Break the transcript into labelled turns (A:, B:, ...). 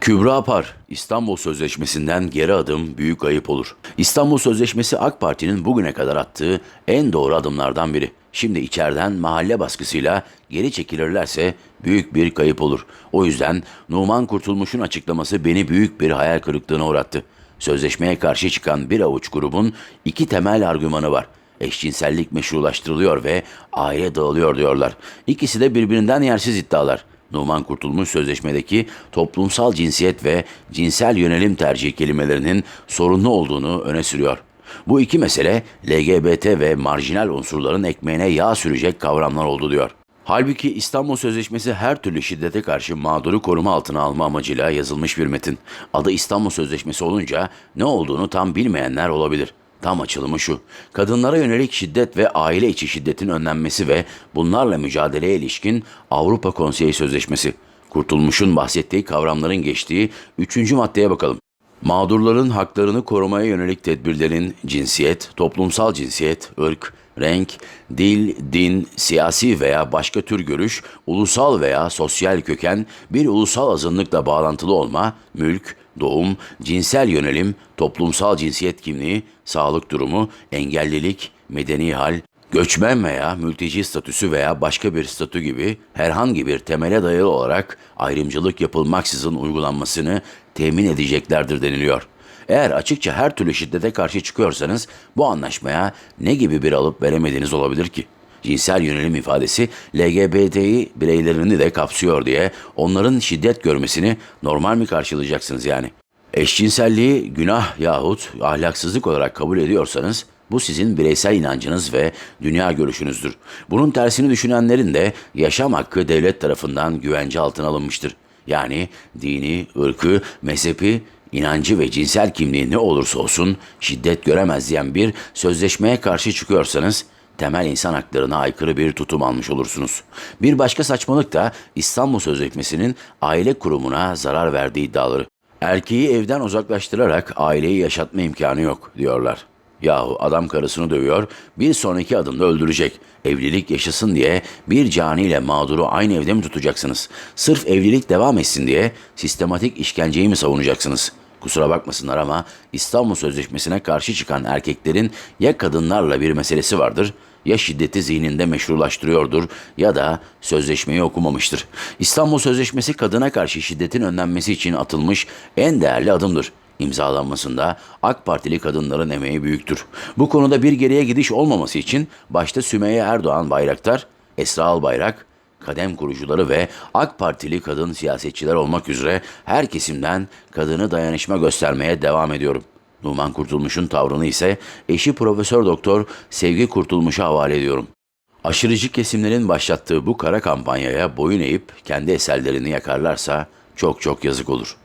A: Kübra Apar, İstanbul Sözleşmesi'nden geri adım büyük ayıp olur. İstanbul Sözleşmesi AK Parti'nin bugüne kadar attığı en doğru adımlardan biri. Şimdi içeriden mahalle baskısıyla geri çekilirlerse büyük bir kayıp olur. O yüzden Numan Kurtulmuş'un açıklaması beni büyük bir hayal kırıklığına uğrattı. Sözleşmeye karşı çıkan bir avuç grubun iki temel argümanı var. Eşcinsellik meşrulaştırılıyor ve aile dağılıyor diyorlar. İkisi de birbirinden yersiz iddialar. Numan Kurtulmuş sözleşmedeki toplumsal cinsiyet ve cinsel yönelim tercih kelimelerinin sorunlu olduğunu öne sürüyor. Bu iki mesele LGBT ve marjinal unsurların ekmeğine yağ sürecek kavramlar oldu diyor. Halbuki İstanbul Sözleşmesi her türlü şiddete karşı mağduru koruma altına alma amacıyla yazılmış bir metin. Adı İstanbul Sözleşmesi olunca ne olduğunu tam bilmeyenler olabilir. Tam açılımı şu. Kadınlara yönelik şiddet ve aile içi şiddetin önlenmesi ve bunlarla mücadeleye ilişkin Avrupa Konseyi Sözleşmesi. Kurtulmuş'un bahsettiği kavramların geçtiği üçüncü maddeye bakalım. Mağdurların haklarını korumaya yönelik tedbirlerin cinsiyet, toplumsal cinsiyet, ırk, renk, dil, din, siyasi veya başka tür görüş, ulusal veya sosyal köken, bir ulusal azınlıkla bağlantılı olma, mülk, doğum, cinsel yönelim, toplumsal cinsiyet kimliği, sağlık durumu, engellilik, medeni hal, göçmen veya mülteci statüsü veya başka bir statü gibi herhangi bir temele dayalı olarak ayrımcılık yapılmaksızın uygulanmasını temin edeceklerdir deniliyor. Eğer açıkça her türlü şiddete karşı çıkıyorsanız bu anlaşmaya ne gibi bir alıp veremediğiniz olabilir ki? Cinsel yönelim ifadesi LGBTİ bireylerini de kapsıyor diye onların şiddet görmesini normal mi karşılayacaksınız yani? Eşcinselliği günah yahut ahlaksızlık olarak kabul ediyorsanız bu sizin bireysel inancınız ve dünya görüşünüzdür. Bunun tersini düşünenlerin de yaşam hakkı devlet tarafından güvence altına alınmıştır. Yani dini, ırkı, mezhepi, inancı ve cinsel kimliği ne olursa olsun şiddet göremez diyen bir sözleşmeye karşı çıkıyorsanız temel insan haklarına aykırı bir tutum almış olursunuz. Bir başka saçmalık da İstanbul Sözleşmesi'nin aile kurumuna zarar verdiği iddiaları. Erkeği evden uzaklaştırarak aileyi yaşatma imkanı yok diyorlar. Yahu adam karısını dövüyor, bir sonraki adımda öldürecek. Evlilik yaşasın diye bir caniyle mağduru aynı evde mi tutacaksınız? Sırf evlilik devam etsin diye sistematik işkenceyi mi savunacaksınız? Kusura bakmasınlar ama İstanbul Sözleşmesi'ne karşı çıkan erkeklerin ya kadınlarla bir meselesi vardır ya şiddeti zihninde meşrulaştırıyordur ya da sözleşmeyi okumamıştır. İstanbul Sözleşmesi kadına karşı şiddetin önlenmesi için atılmış en değerli adımdır. İmzalanmasında AK Partili kadınların emeği büyüktür. Bu konuda bir geriye gidiş olmaması için başta Sümeyye Erdoğan Bayraktar, Esra Albayrak, kadem kurucuları ve AK Partili kadın siyasetçiler olmak üzere her kesimden kadını dayanışma göstermeye devam ediyorum. Numan Kurtulmuş'un tavrını ise eşi Profesör Doktor Sevgi Kurtulmuş'a havale ediyorum. Aşırıcı kesimlerin başlattığı bu kara kampanyaya boyun eğip kendi eserlerini yakarlarsa çok çok yazık olur.